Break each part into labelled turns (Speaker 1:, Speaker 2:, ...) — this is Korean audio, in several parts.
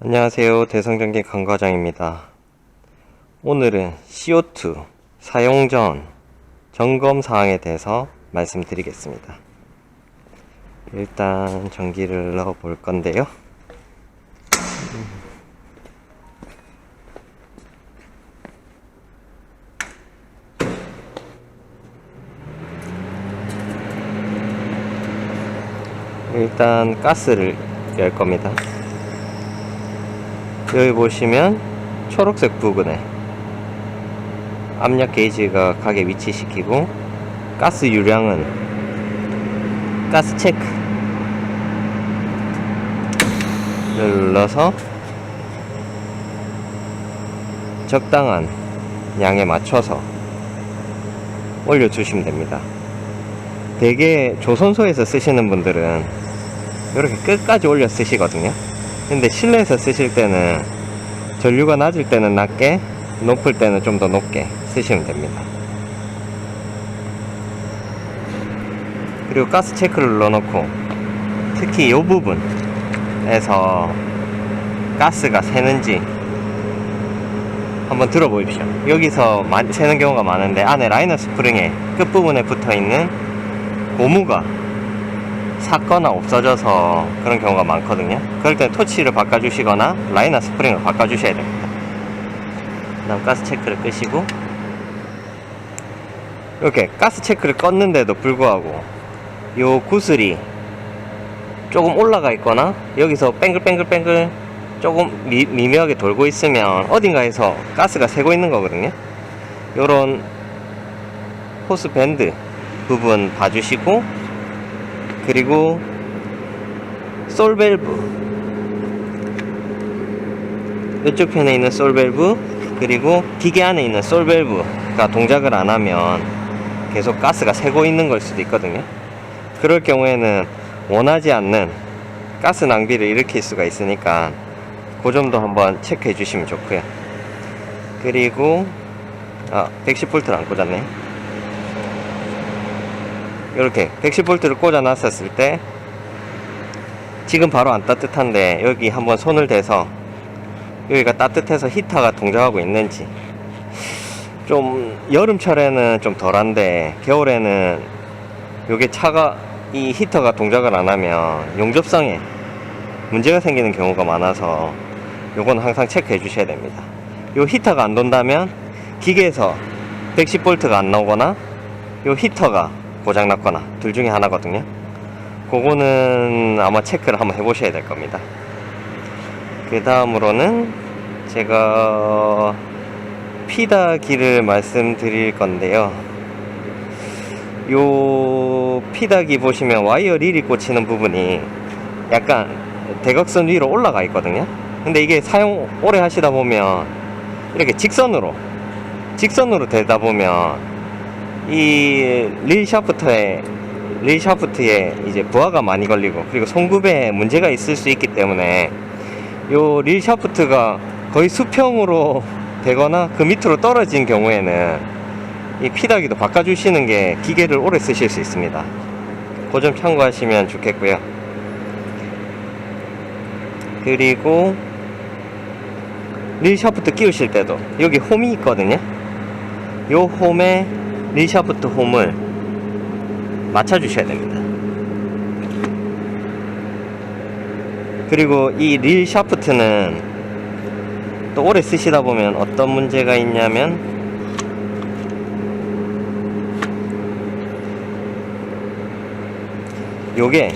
Speaker 1: 안녕하세요. 대성전기 강과장입니다. 오늘은 CO2 사용 전 점검 사항에 대해서 말씀드리겠습니다. 일단 전기를 넣어 볼 건데요. 일단 가스를 열 겁니다. 여기 보시면 초록색 부분에 압력 게이지가 가게 위치시키고 가스 유량은 가스 체크 를 눌러서 적당한 양에 맞춰서 올려주시면 됩니다. 대개 조선소에서 쓰시는 분들은 이렇게 끝까지 올려 쓰시거든요. 근데 실내에서 쓰실 때는 전류가 낮을 때는 낮게 높을 때는 좀 더 높게 쓰시면 됩니다. 그리고 가스 체크를 눌러놓고 특히 이 부분에서 가스가 새는지 한번 들어보십시오. 여기서 새는 경우가 많은데 안에 라이너 스프링의 끝부분에 붙어있는 고무가 샀거나 없어져서 그런 경우가 많거든요. 그럴 때 토치를 바꿔주시거나 라이너 스프링을 바꿔주셔야 됩니다. 그 다음 가스 체크를 끄시고 이렇게 가스 체크를 껐는데도 불구하고 요 구슬이 조금 올라가 있거나 여기서 뱅글뱅글뱅글 조금 미, 미묘하게 돌고 있으면 어딘가에서 가스가 새고 있는 거거든요. 요런 호스 밴드 부분 봐주시고 그리고 솔밸브. 이쪽 편에 있는 솔밸브 그리고 기계 안에 있는 솔밸브가 동작을 안 하면 계속 가스가 새고 있는 걸 수도 있거든요. 그럴 경우에는 원하지 않는 가스 낭비를 일으킬 수가 있으니까 그 점도 한번 체크해 주시면 좋고요. 그리고 아 110V를 안 꽂았네 이렇게 110V를 꽂아 놨었을 때 지금 바로 안 따뜻한데 여기 한번 손을 대서 여기가 따뜻해서 히터가 동작하고 있는지. 좀 여름철에는 좀 덜한데 겨울에는 요게 차가 이 히터가 동작을 안 하면 용접성에 문제가 생기는 경우가 많아서 요건 항상 체크해 주셔야 됩니다. 요 히터가 안 돈다면 기계에서 110V가 안 나오거나 요 히터가 고장났거나 둘 중에 하나거든요. 그거는 아마 체크를 한번 해보셔야 될 겁니다. 그 다음으로는 제가 피다기를 말씀드릴 건데요. 요 피다기 보시면 와이어 릴이 꽂히는 부분이 약간 대각선 위로 올라가 있거든요. 근데 이게 사용 오래 하시다 보면 이렇게 직선으로 직선으로 되다 보면 이 릴 샤프트에 릴 샤프트에 이제 부하가 많이 걸리고 그리고 송급에 문제가 있을 수 있기 때문에 요 릴 샤프트가 거의 수평으로 되거나 그 밑으로 떨어진 경우에는 이 피다기도 바꿔주시는 게 기계를 오래 쓰실 수 있습니다. 그 점 참고하시면 좋겠고요. 그리고 릴 샤프트 끼우실 때도 여기 홈이 있거든요. 요 홈에 릴 샤프트 홈을 맞춰 주셔야 됩니다. 그리고 이 릴 샤프트는 또 오래 쓰시다 보면 어떤 문제가 있냐면 요게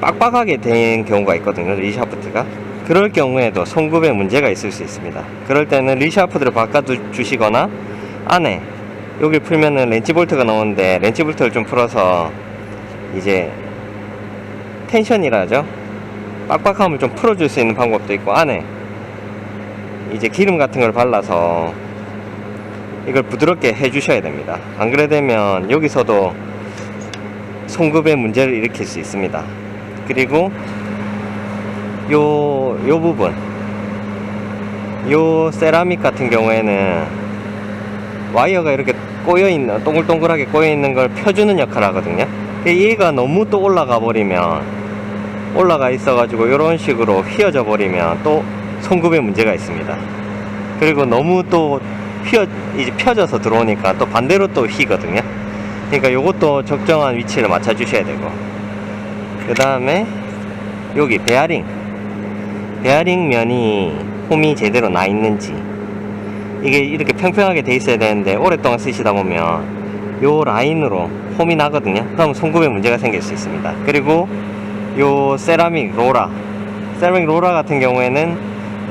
Speaker 1: 빡빡하게 된 경우가 있거든요 릴 샤프트가 그럴 경우에도 송급에 문제가 있을 수 있습니다 그럴 때는 릴 샤프트를 바꿔 주시거나 안에. 여기 풀면은 렌치 볼트가 나오는데 렌치 볼트를 좀 풀어서 이제 텐션이라 하죠? 빡빡함을 좀 풀어줄 수 있는 방법도 있고 안에. 이제 기름 같은 걸 발라서 이걸 부드럽게 해주셔야 됩니다. 안 그래 되면 여기서도 송급에 문제를 일으킬 수 있습니다. 그리고 요, 요 부분. 요 세라믹 같은 경우에는 와이어가 이렇게 꼬여있는 동글동글하게 꼬여있는 걸 펴주는 역할을 하거든요 얘가 너무 또 올라가 버리면 올라가 있어 가지고 이런 식으로 휘어져 버리면 또 송급에 문제가 있습니다. 그리고 너무 또 휘어 이제 펴져서 들어오니까 또 반대로 또 휘거든요. 그러니까 요것도 적정한 위치를 맞춰 주셔야 되고 그 다음에 여기 베어링 베어링 면이 홈이 제대로 나 있는지 이게 이렇게 평평하게 돼 있어야 되는데 오랫동안 쓰시다 보면 요 라인으로 홈이 나거든요. 그럼 송급에 문제가 생길 수 있습니다. 그리고 요 세라믹 로라 세라믹 로라 같은 경우에는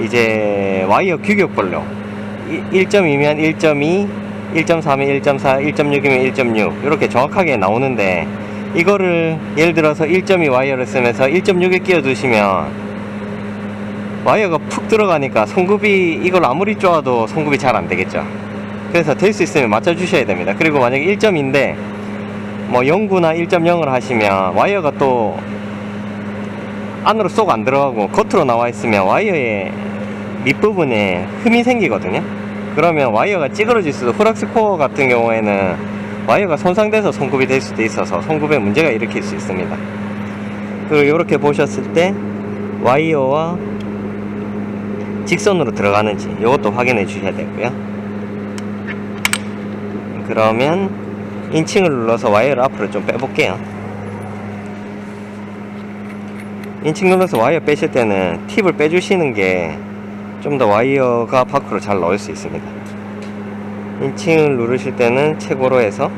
Speaker 1: 이제 와이어 규격별로 1.2면 1.2 1.4면 1.4 1.6이면 1.6 이렇게 정확하게 나오는데 이거를 예를 들어서 1.2 와이어를 쓰면서 1.6에 끼워 두시면 와이어가 푹 들어가니까 송급이 이걸 아무리 쪼아도 송급이 잘 안 되겠죠. 그래서 될 수 있으면 맞춰 주셔야 됩니다. 그리고 만약에 1점인데 뭐 0구나 1.0을 하시면 와이어가 또 안으로 쏙 안 들어가고 겉으로 나와 있으면 와이어의 밑부분에 흠이 생기거든요. 그러면 와이어가 찌그러질 수도 프락스 코어 같은 경우에는 와이어가 손상돼서 송급이 될 수도 있어서 송급에 문제가 일으킬 수 있습니다. 그리고 이렇게 보셨을 때 와이어와 직선으로 들어가는지 이것도 확인해 주셔야 되고요. 그러면 인칭을 눌러서 와이어를 앞으로 좀 빼볼게요. 인칭 눌러서 와이어 빼실 때는 팁을 빼주시는 게 좀 더 와이어가 밖으로 잘 나올 수 있습니다. 인칭을 누르실 때는 최고로 해서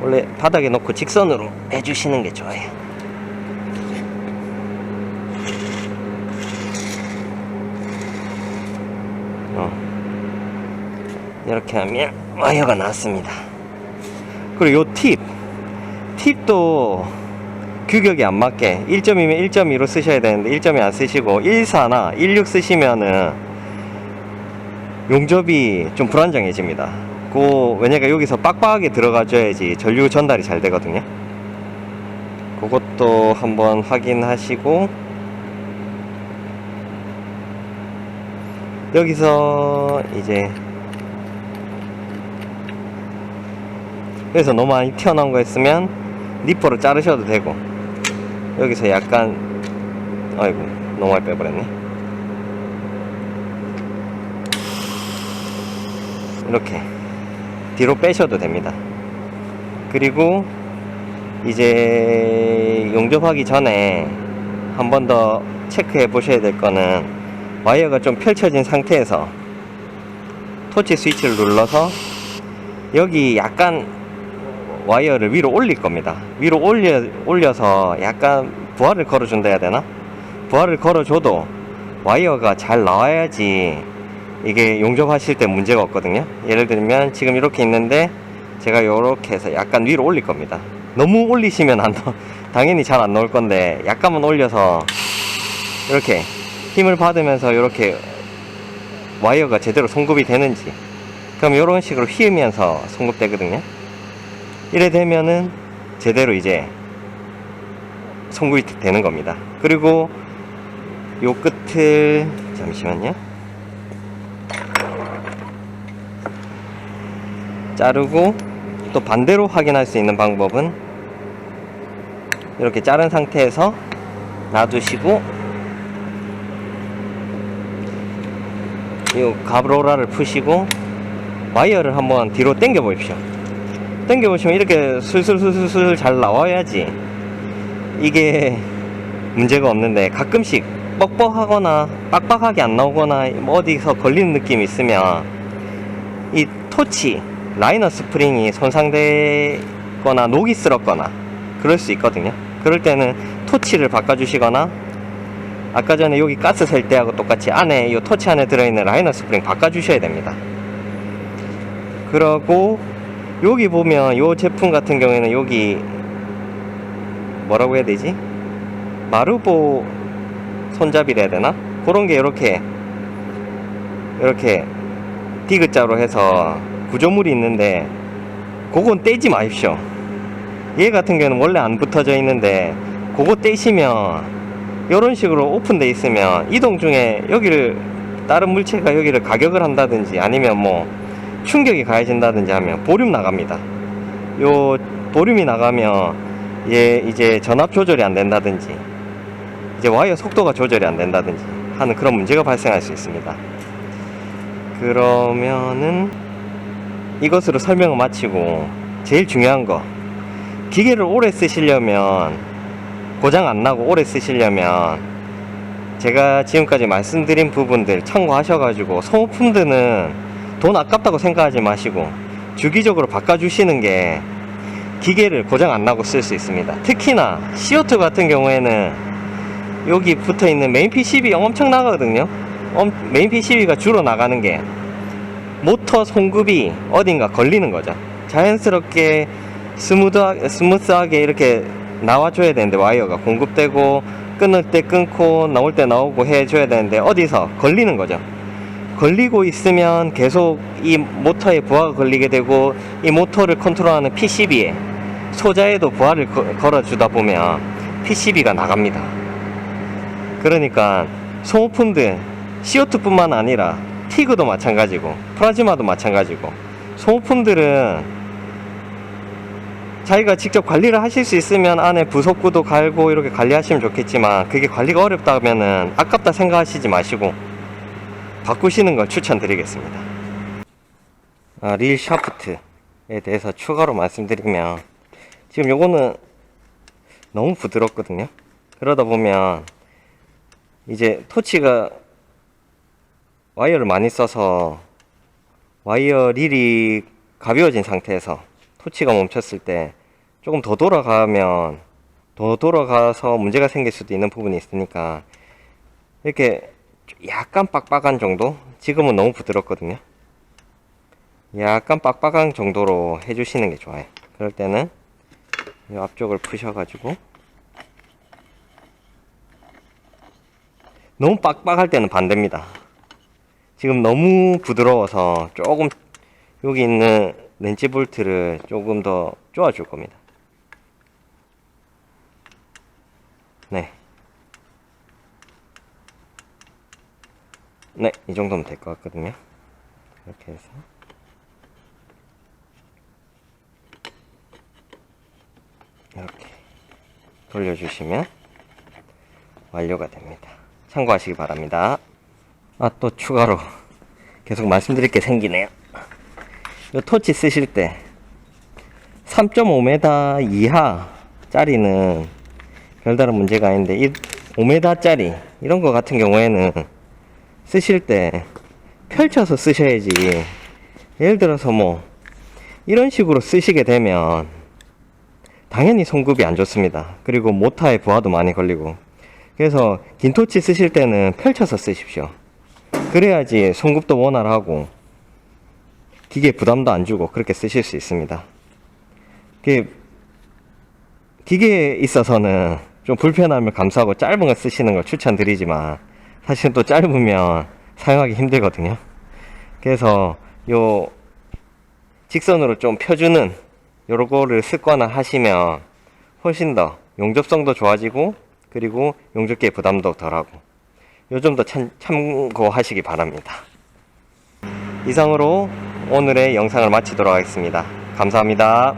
Speaker 1: 원래 바닥에 놓고 직선으로 해주시는 게 좋아요. 어. 이렇게 하면 와이어가 나왔습니다. 그리고 요 팁. 팁도 규격이 안 맞게 1.2면 1.2로 쓰셔야 되는데 1.2 안 쓰시고 14나 16 쓰시면은 용접이 좀 불안정해집니다. 그 왜냐면 여기서 빡빡하게 들어가줘야지 전류 전달이 잘 되거든요. 그것도 한번 확인하시고 여기서 이제 여기서 너무 많이 튀어나온 거 있으면 니퍼로 자르셔도 되고 여기서 약간 아이고 너무 많이 빼버렸네. 이렇게 뒤로 빼셔도 됩니다. 그리고 이제 용접하기 전에 한 번 더 체크해 보셔야 될 거는 와이어가 좀 펼쳐진 상태에서 토치 스위치를 눌러서 여기 약간 와이어를 위로 올릴 겁니다. 위로 올려, 올려서 약간 부하를 걸어준다 해야 되나? 부하를 걸어줘도 와이어가 잘 나와야지 이게 용접하실 때 문제가 없거든요. 예를 들면 지금 이렇게 있는데 제가 이렇게 해서 약간 위로 올릴 겁니다. 너무 올리시면 안, 넣- 당연히 잘 안 나올 건데 약간만 올려서 이렇게 힘을 받으면서 이렇게 와이어가 제대로 송급이 되는지 그럼 이런 식으로 휘으면서 송급되거든요. 이래 되면은 제대로 이제 송급이 되는 겁니다. 그리고 요 끝을 잠시만요. 자르고 또 반대로 확인할 수 있는 방법은 이렇게 자른 상태에서 놔두시고 이 가브로라를 푸시고 와이어를 한번 뒤로 당겨 보십시오. 당겨 보시면 이렇게 술술술술 잘 나와야지 이게 문제가 없는데 가끔씩 뻑뻑하거나 빡빡하게 안 나오거나 뭐 어디서 걸리는 느낌이 있으면 이 토치 라이너 스프링이 손상되거나 녹이 쓸었거나 그럴 수 있거든요. 그럴 때는 토치를 바꿔주시거나 아까 전에 여기 가스 셀 때하고 똑같이 안에 이 토치 안에 들어있는 라이너 스프링 바꿔주셔야 됩니다. 그러고 여기 보면 이 제품 같은 경우에는 여기 뭐라고 해야 되지? 마르보 손잡이라 해야 되나? 그런 게 이렇게 이렇게 디귿자로 해서 구조물이 있는데 그건 떼지 마십시오. 얘 같은 경우는 원래 안 붙어져 있는데 그거 떼시면 이런 식으로 오픈돼 있으면 이동 중에 여기를 다른 물체가 여기를 가격을 한다든지 아니면 뭐 충격이 가해진다든지 하면 보름 나갑니다. 요 보름이 나가면 얘 이제 전압 조절이 안 된다든지 이제 와이어 속도가 조절이 안 된다든지 하는 그런 문제가 발생할 수 있습니다. 그러면은 이것으로 설명을 마치고 제일 중요한 거 기계를 오래 쓰시려면 고장 안 나고 오래 쓰시려면 제가 지금까지 말씀드린 부분들 참고하셔가지고 소모품들은 돈 아깝다고 생각하지 마시고 주기적으로 바꿔주시는 게 기계를 고장 안 나고 쓸 수 있습니다. 특히나 CO2 같은 경우에는 여기 붙어 있는 메인 PCB 엄청 나가거든요. 엄- 메인 PCB가 주로 나가는 게 모터 송급이 어딘가 걸리는 거죠. 자연스럽게 스무드하게, 스무스하게 이렇게 나와줘야 되는데 와이어가 공급되고 끊을 때 끊고 나올 때 나오고 해줘야 되는데 어디서 걸리는 거죠. 걸리고 있으면 계속 이 모터에 부하가 걸리게 되고 이 모터를 컨트롤하는 PCB에 소자에도 부하를 거- 걸어주다 보면 PCB가 나갑니다. 그러니까 소모품들 CO2뿐만 아니라 티그도 마찬가지고 프라즈마도 마찬가지고 소모품들은 자기가 직접 관리를 하실 수 있으면 안에 부속구도 갈고 이렇게 관리하시면 좋겠지만 그게 관리가 어렵다면은 아깝다 생각하시지 마시고 바꾸시는 걸 추천드리겠습니다. 아, 릴 샤프트에 대해서 추가로 말씀드리면 지금 요거는 너무 부드럽거든요. 그러다 보면 이제 토치가 와이어를 많이 써서 와이어 릴이 가벼워진 상태에서 토치가 멈췄을 때 조금 더 돌아가면 더 돌아가서 문제가 생길 수도 있는 부분이 있으니까 이렇게 약간 빡빡한 정도? 지금은 너무 부드럽거든요. 약간 빡빡한 정도로 해주시는 게 좋아요. 그럴 때는 이 앞쪽을 푸셔가지고 너무 빡빡할 때는 반대입니다. 지금 너무 부드러워서 조금 여기 있는 렌치 볼트를 조금 더 쪼아 줄 겁니다. 네. 네, 이 정도면 될 것 같거든요. 이렇게 해서. 이렇게 돌려주시면 완료가 됩니다. 참고하시기 바랍니다. 아, 또 추가로 계속 말씀드릴 게 생기네요. 이 토치 쓰실 때 3.5m 이하 짜리는 별다른 문제가 아닌데 이 5m 짜리 이런 거 같은 경우에는 쓰실 때 펼쳐서 쓰셔야지. 예를 들어서 뭐 이런 식으로 쓰시게 되면 당연히 송급이 안 좋습니다. 그리고 모타에 부하도 많이 걸리고. 그래서 긴 토치 쓰실 때는 펼쳐서 쓰십시오. 그래야지 송급도 원활하고 기계 부담도 안 주고 그렇게 쓰실 수 있습니다 그 기계에 있어서는 좀 불편함을 감수하고 짧은 거 쓰시는 걸 추천드리지만 사실 또 짧으면 사용하기 힘들거든요. 그래서 요 직선으로 좀 펴주는 요거를 습관화 하시면 훨씬 더 용접성도 좋아지고 그리고 용접기의 부담도 덜하고 요좀더 참고하시기 바랍니다. 이상으로 오늘의 영상을 마치도록 하겠습니다. 감사합니다.